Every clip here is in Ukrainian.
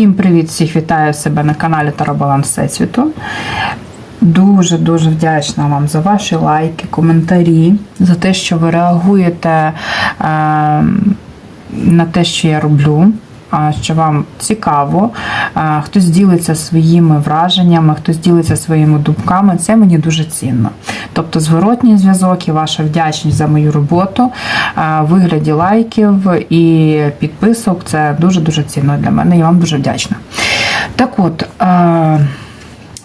Всім привіт! Всіх вітаю себе на каналі Таробаланс Всесвіту. Дуже-дуже вдячна вам за ваші лайки, коментарі, за те, що ви реагуєте е, на те, що я роблю. Що вам цікаво, хтось ділиться своїми враженнями, хтось ділиться своїми думками, це мені дуже цінно. Тобто, зворотній зв'язок і ваша вдячність за мою роботу вигляді лайків і підписок це дуже-дуже цінно для мене. Я вам дуже вдячна. Так от.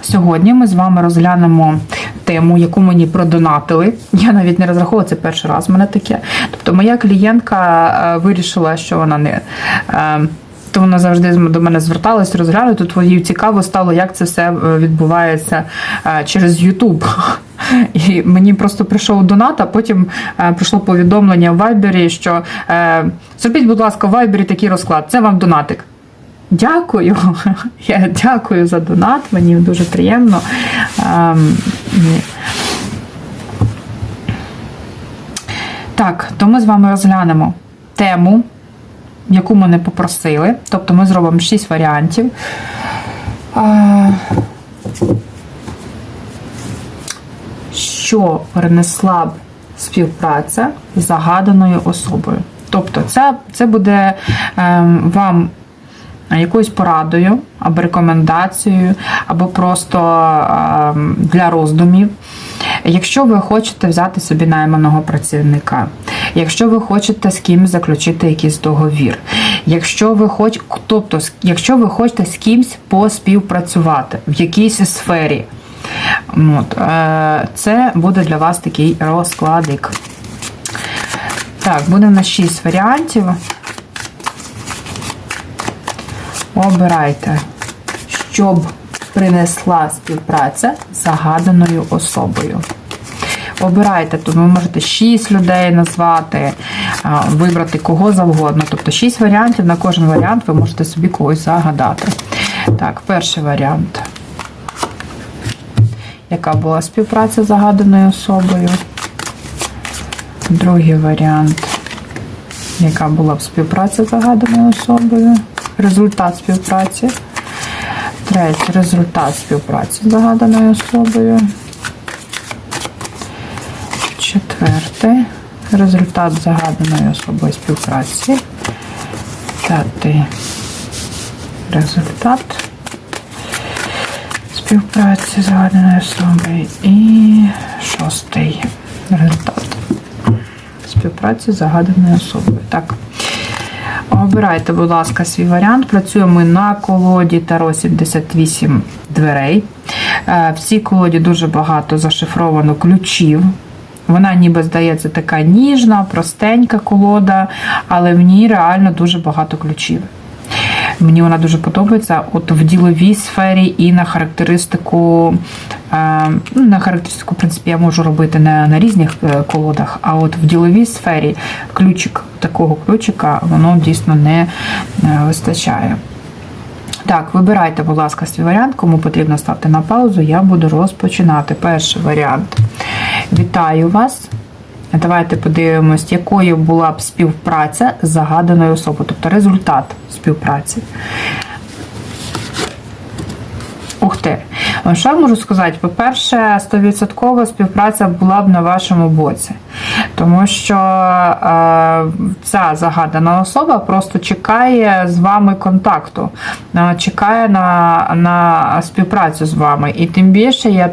Сьогодні ми з вами розглянемо тему, яку мені продонатили. Я навіть не розраховувала, це перший раз в мене таке. Тобто, моя клієнтка е, вирішила, що вона не. е, То вона завжди до мене зверталась розглянути. Тут їй цікаво стало, як це все е, відбувається через YouTube. І мені просто прийшов донат, а потім прийшло повідомлення в Вайбері, що зробіть, будь ласка, в Вайбері такий розклад. Це вам донатик. Дякую. Я дякую за донат, мені дуже приємно. Ні. Так, то ми з вами розглянемо тему, яку мене попросили. Тобто ми зробимо 6 варіантів. Е, Що принесла б співпраця з загаданою особою? Тобто, це, це буде ем, вам якоюсь порадою або рекомендацією, або просто ем, для роздумів. Якщо ви хочете взяти собі найманого працівника, якщо ви хочете з кимось заключити якийсь договір, якщо ви хоч, тобто, якщо ви хочете з кимось поспівпрацювати в якійсь сфері, от, е, це буде для вас такий розкладик. Так, буде в нас 6 варіантів. Обирайте, щоб принесла співпраця з загаданою особою. Обирайте, тут ви можете 6 людей назвати, вибрати кого завгодно. Тобто 6 варіантів, на кожен варіант ви можете собі когось загадати. Так, перший варіант. Яка була співпраця з загаданою особою? Другий варіант. Яка була б співпраця з загаданою особою? Результат співпраці. Третій результат співпраці з загаданою особою. Четвертий. Результат з загаданою особою співпраці. П'ятий результат співпраці з загаданою особою. І шостий результат співпраці з загаданою особою. Так. Обирайте, будь ласка, свій варіант. Працюємо на колоді Таро 78 дверей. Е, В цій колоді дуже багато зашифровано ключів. Вона ніби здається така ніжна, простенька колода, але в ній реально дуже багато ключів. Мені вона дуже подобається от в діловій сфері і на характеристику. е, ну, На характеристику, в принципі, я можу робити не на різних е, колодах, а от в діловій сфері ключик такого ключика воно дійсно не е, вистачає. Так, вибирайте, будь ласка, свій варіант. Кому потрібно ставте на паузу, я буду розпочинати. Перший варіант. Вітаю вас. Давайте подивимось, якою була б співпраця з загаданою особою, тобто результат співпраці. Ух ти. Що я можу сказати? По-перше, 100% співпраця була б на вашому боці. Тому що е, ця загадана особа просто чекає з вами контакту, е, чекає на, на співпрацю з вами. І тим більше я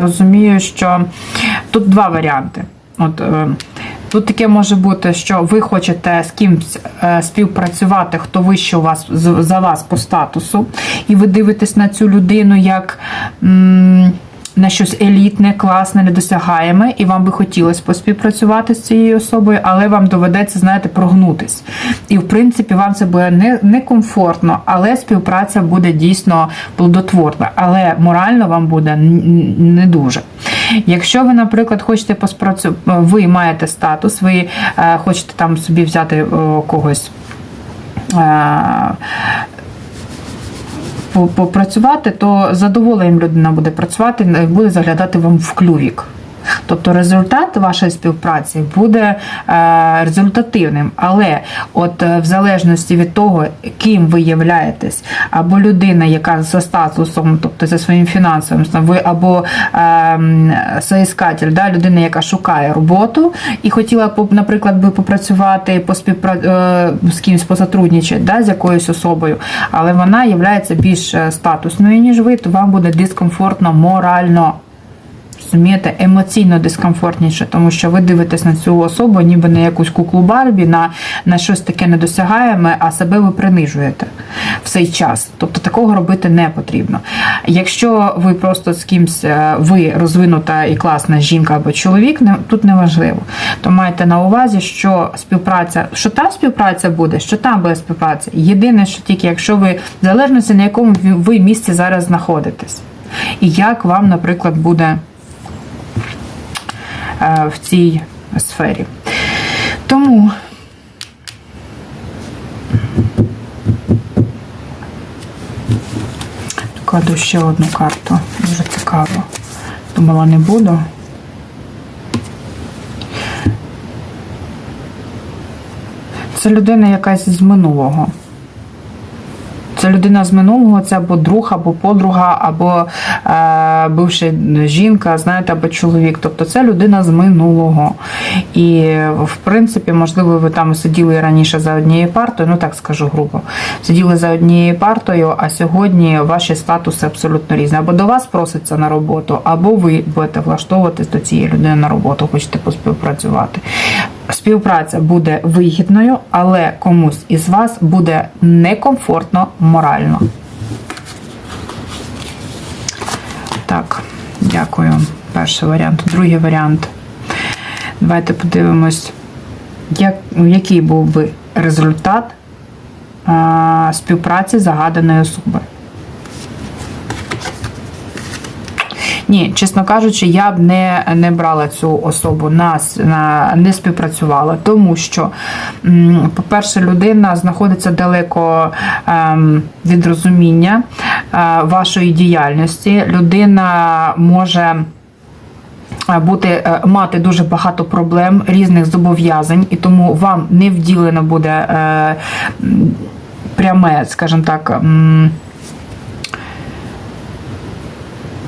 розумію, що тут два варіанти. От, е, Тут таке може бути, що ви хочете з кимсь е, співпрацювати, хто вище у вас за вас по статусу, і ви дивитесь на цю людину як м, на щось елітне, класне, недосягаєме, і вам би хотілося поспівпрацювати з цією особою, але вам доведеться, знаєте, прогнутись. І в принципі вам це буде не, некомфортно, але співпраця буде дійсно плодотворна, але морально вам буде не дуже. Якщо ви, наприклад, хочете поспрацювати, ви маєте статус, ви е, хочете там собі взяти о, когось. Е, по- попрацювати, то задоволенням людина буде працювати, буде заглядати вам в клювік. Тобто результат вашої співпраці буде е, результативним. Але от е, в залежності від того, ким ви являєтесь, або людина, яка за статусом, тобто за своїм фінансовим, ви або е, соіскатель, да, людина, яка шукає роботу і хотіла б, наприклад, би попрацювати, поспівпра... е, з кимось посотрудничати, да, з якоюсь особою, але вона є більш статусною, ніж ви, то вам буде дискомфортно морально. Розумієте, емоційно дискомфортніше, тому що ви дивитесь на цю особу, ніби на якусь куклу Барбі, на, на щось таке недосягаєме, а себе ви принижуєте в цей час. Тобто такого робити не потрібно. Якщо ви просто з кимсь, е, ви розвинута і класна жінка або чоловік, не, тут не важливо. То майте на увазі, що співпраця, що там співпраця буде, що там буде співпраця. Єдине, що тільки якщо ви в залежності на якому ви місці зараз знаходитесь, і як вам, наприклад, буде в цій сфері. Тому кладу ще одну карту. Дуже цікаво. Думала, не буду. Це людина якась з минулого. Це людина з минулого, це або друг, або подруга, або е, бивша жінка, знаєте, або чоловік. Тобто це людина з минулого. І, в принципі, можливо, ви там сиділи раніше за однією партою, ну так скажу грубо. Сиділи за однією партою, а сьогодні ваші статуси абсолютно різні. Або до вас проситься на роботу, або ви будете влаштовуватись до цієї людини на роботу, хочете поспівпрацювати. Співпраця буде вигідною, але комусь із вас буде некомфортно морально. Так, дякую. Перший варіант. Другий варіант. Давайте подивимось, як, який був би результат а, співпраці загаданої особи. Ні, чесно кажучи, я б не, не брала цю особу на, на не співпрацювала, тому що, по-перше, людина знаходиться далеко ем, від розуміння е, вашої діяльності. Людина може. е, Бути е, мати дуже багато проблем, різних зобов'язань, і тому вам не вділено буде пряме, скажімо так. м,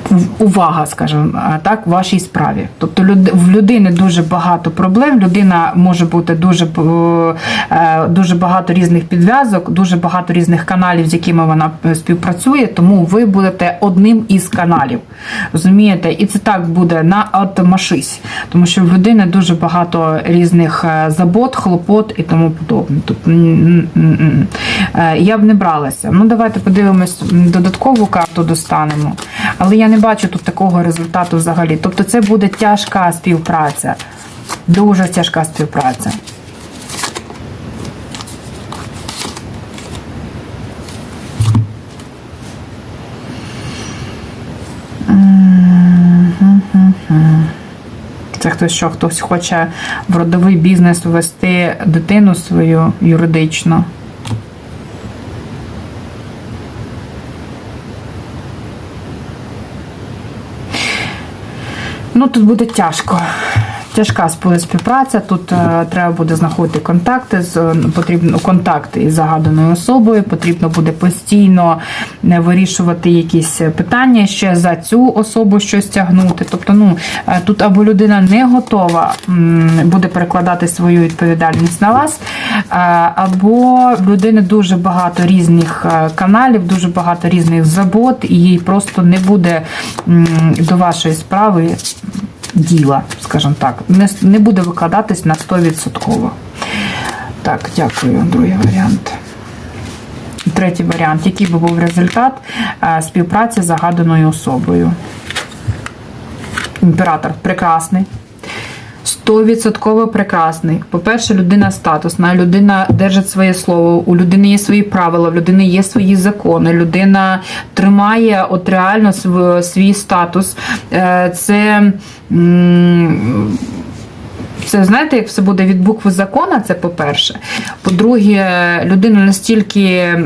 в- увага, скажімо так, вашій справі. Тобто в людини дуже багато проблем, людина може бути дуже, е, дуже багато різних підв'язок, дуже багато різних каналів, з якими вона е, співпрацює, тому ви будете одним із каналів. Розумієте? І це так буде на автомашись, тому що в людини дуже багато різних е, забот, хлопот і тому подобне. Е, я б не бралася. Ну, давайте подивимось, додаткову карту достанемо. Але я не бачу тут такого результату взагалі. Тобто це буде тяжка співпраця. Дуже тяжка співпраця. Це хтось що, хтось хоче в родовий бізнес ввести дитину свою юридично. Ну, тут буде тяжко. Тяжка співпраця. Тут е, треба буде знаходити контакти з е, потрібно контакти із загаданою особою. Потрібно буде постійно е, вирішувати якісь питання ще за цю особу щось тягнути. Тобто, ну е, тут або людина не готова м, буде перекладати свою відповідальність на вас, е, або людини дуже багато різних е, каналів, дуже багато різних забот, і їй просто не буде м, до вашої справи діла, скажімо так, не, не буде викладатись на 100%. Так, дякую. Другий варіант. Третій варіант. Який би був результат е, співпраці з загаданою особою? Імператор прекрасний. 100% прекрасний. По-перше, людина статусна, людина держить своє слово, у людини є свої правила, в людини є свої закони, людина тримає от реально свій статус. Е, Це. це знаєте, як все буде від букви закона, це по-перше. По-друге, людина настільки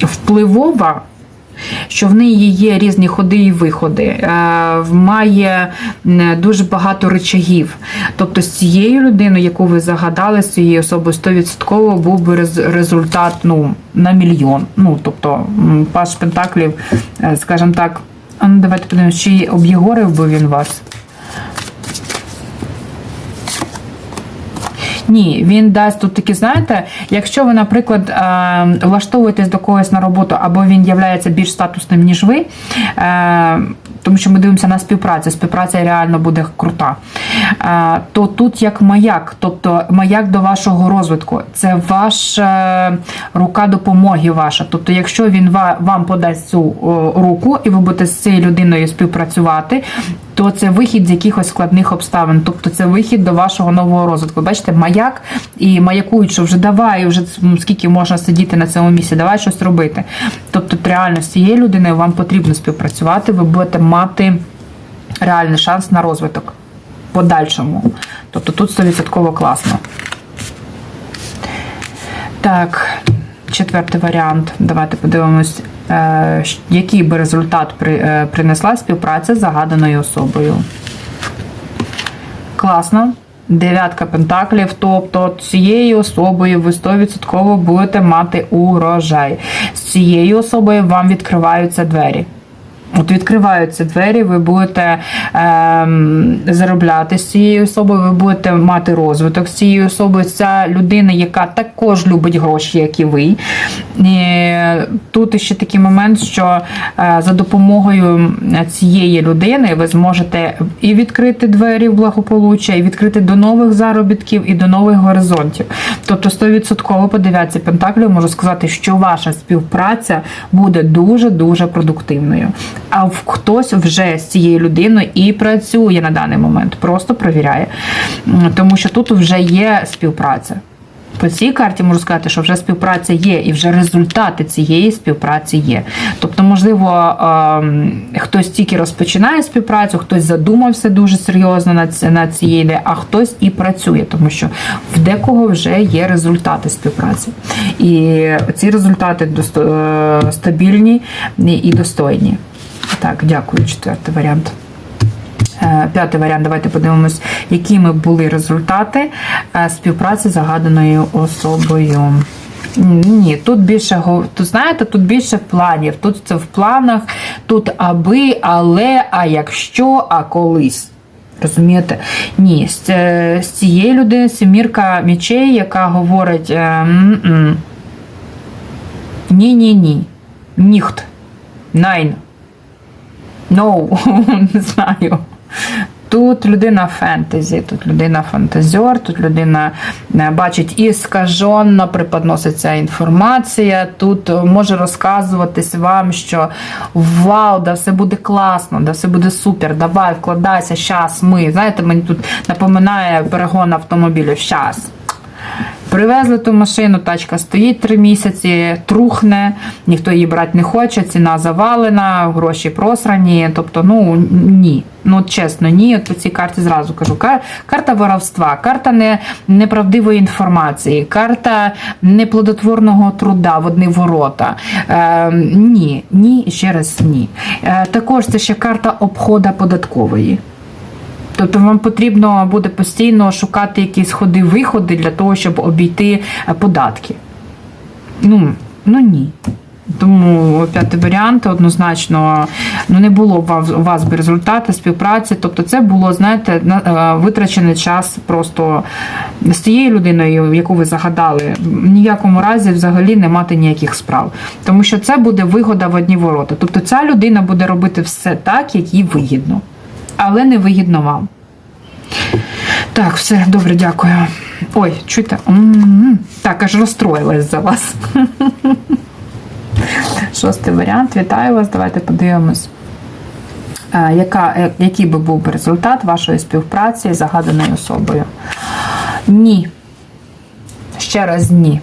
впливова, що в неї є різні ходи і виходи, е, має дуже багато речагів. Тобто з цією людиною, яку ви загадали, з цією особою 100% був би рез- результат ну, на мільйон. Ну, тобто паш Пентаклів, е, скажімо так, ну давайте подивимося, чи об'єгорив би він вас. Ні, він дасть тут такі, знаєте, якщо ви, наприклад, е, влаштовуєтесь до когось на роботу, або він являється більш статусним, ніж ви, е, тому що ми дивимося на співпрацю, співпраця реально буде крута, е, то тут як маяк, тобто маяк до вашого розвитку, це ваша рука допомоги ваша. Тобто, якщо він вам подасть цю руку, і ви будете з цією людиною співпрацювати, то це вихід з якихось складних обставин, тобто це вихід до вашого нового розвитку. Бачите, маяк і маякують, що вже давай, вже скільки можна сидіти на цьому місці, давай щось робити. Тобто, реально з цією людиною вам потрібно співпрацювати, ви будете мати реальний шанс на розвиток подальшому. Тобто тут 100% класно. Так, четвертий варіант. Давайте подивимось, який би результат е, принесла співпраця з загаданою особою. Класно. Дев'ятка пентаклів, тобто цією особою ви 100% будете мати урожай. З цією особою вам відкриваються двері. От відкриваються двері, ви будете ем, заробляти з цією особою, ви будете мати розвиток з цією особою. Ця людина, яка також любить гроші, як і ви. І тут ще такий момент, що е, за допомогою цієї людини ви зможете і відкрити двері в благополуччя, і відкрити до нових заробітків і до нових горизонтів. Тобто 100% по дев'ятці пентаклів можу сказати, що ваша співпраця буде дуже-дуже продуктивною. А хтось вже з цією людиною і працює на даний момент, просто провіряє. Тому що тут вже є співпраця. По цій карті можу сказати, що вже співпраця є, і вже результати цієї співпраці є. Тобто, можливо, ем, хтось тільки розпочинає співпрацю, хтось задумався дуже серйозно над, ці- над цією ідеєю, а хтось і працює, тому що в декого вже є результати співпраці. І ці результати е, стабільні і достойні. Так, дякую, четвертий варіант. Е, П'ятий варіант, давайте подивимось, якими були результати е, співпраці з загаданою особою. Ні, тут більше тут знаєте, тут більше планів. Тут це в планах, тут аби, але, а якщо, а колись. Розумієте? Ні, з, з цієї людини сімірка мічей, яка говорить: е, ні-ні-ні, ніхт, найн. No, не знаю. Тут людина фентезі, тут людина фантазер, тут людина е, бачить і скажено преподноситься інформація. Тут е, може розказуватись вам, що вау, да все буде класно, да все буде супер, давай, вкладайся, щас ми. Знаєте, мені тут напоминає перегон автомобілів. Щас. Привезли ту машину, тачка стоїть три місяці, трухне, ніхто її брати не хоче, ціна завалена, гроші просрані. Тобто, ну ні. Ну, чесно, ні. От по цій карті зразу кажу. Кар- Карта воровства, карта не, неправдивої інформації, карта неплодотворного труда в ворота. Е, ні, ні, ще раз ні. Е, також це ще карта обхода податкової. Тобто вам потрібно буде постійно шукати якісь ходи-виходи для того, щоб обійти е, податки. Ну, ну ні. Тому п'ятий варіант однозначно ну не було б у вас би результати співпраці. Тобто, це було, знаєте, на- е, витрачений час просто з тією людиною, яку ви загадали, в ніякому разі взагалі не мати ніяких справ. Тому що це буде вигода в одні ворота. Тобто ця людина буде робити все так, як їй вигідно, але не вигідно вам. Так, все, добре, дякую. Ой, чуєте? М-м-м. Так, аж розстроїлась за вас. Шостий варіант. Вітаю вас. Давайте подивимось. е, Яка, е, який би був би результат вашої співпраці з загаданою особою? Ні. Ще раз ні.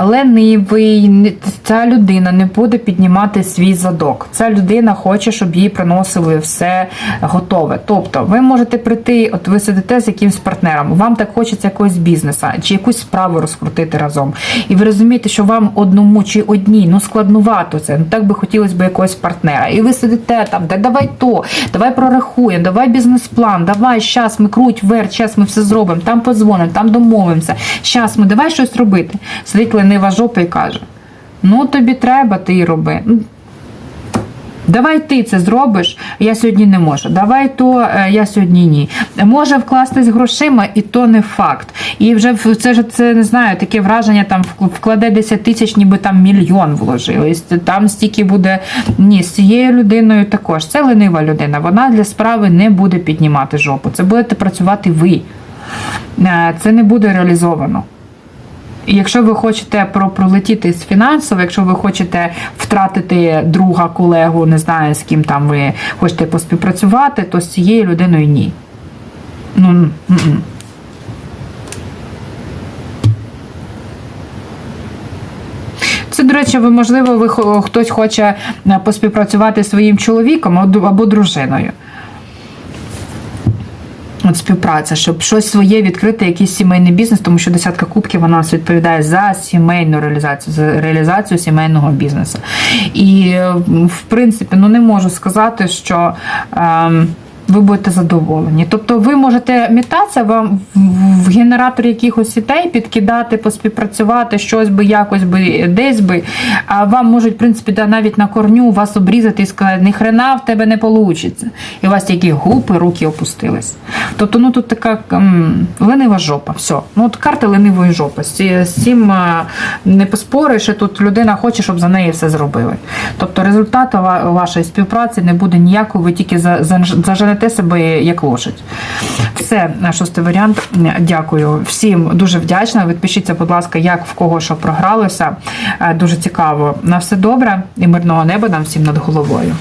Ленивий, ця людина не буде піднімати свій задок. Ця людина хоче, щоб їй приносили все готове. Тобто, ви можете прийти, от ви сидите з якимсь партнером, вам так хочеться якогось бізнесу чи якусь справу розкрутити разом. І ви розумієте, що вам одному чи одній ну складнувато це. Ну так би хотілося б якогось партнера. І ви сидите там, да давай то, давай прорахуємо, давай бізнес-план, давай щас ми круть верть, щас ми все зробимо, там подзвонимо, там домовимося. Щас ми давай щось робити. Сидить ленива жопа і каже: Ну тобі треба, ти й роби. Ну, Давай ти це зробиш, я сьогодні не можу. Давай то е, я сьогодні ні. Може вкластись грошима, і то не факт. І вже це ж це не знаю, таке враження там вкладе 10 тисяч, ніби там мільйон вложив. Там стільки буде ні, з цією людиною також. Це ленива людина. Вона для справи не буде піднімати жопу. Це будете працювати ви. Е, Це не буде реалізовано. Якщо ви хочете про пролетіти з фінансово, якщо ви хочете втратити друга, колегу, не знаю, з ким там ви хочете поспівпрацювати, то з цією людиною ні. Ну, м-м. Це, до речі, ви, можливо, ви хтось хоче е, поспівпрацювати зі своїм чоловіком або дружиною. От співпраця, щоб щось своє відкрити, якийсь сімейний бізнес, тому що десятка кубків вона нас відповідає за сімейну реалізацію, за реалізацію сімейного бізнесу. І е, в принципі, ну не можу сказати, що. Ем, ви будете задоволені. Тобто ви можете мітатися вам в- генераторі якихось ідей, підкидати, поспівпрацювати, щось би якось би десь би, а вам можуть, в принципі, да, навіть на корню вас обрізати і сказати, ні хрена в тебе не вийде. І у вас тільки гупи, руки опустились. Тобто, ну тут така м, ленива жопа. Все. Ну от карта ленивої жопи. З цим не поспориш, і тут людина хоче, щоб за неї все зробили. Тобто результату ва- вашої співпраці не буде ніякого, ви тільки за- заженете себе як лошадь. Все, е, шостий варіант. Дякую. Всім дуже вдячна. Відпишіться, будь ласка, як в кого що програлося. Е, Дуже цікаво. На все добре і мирного неба нам всім над головою.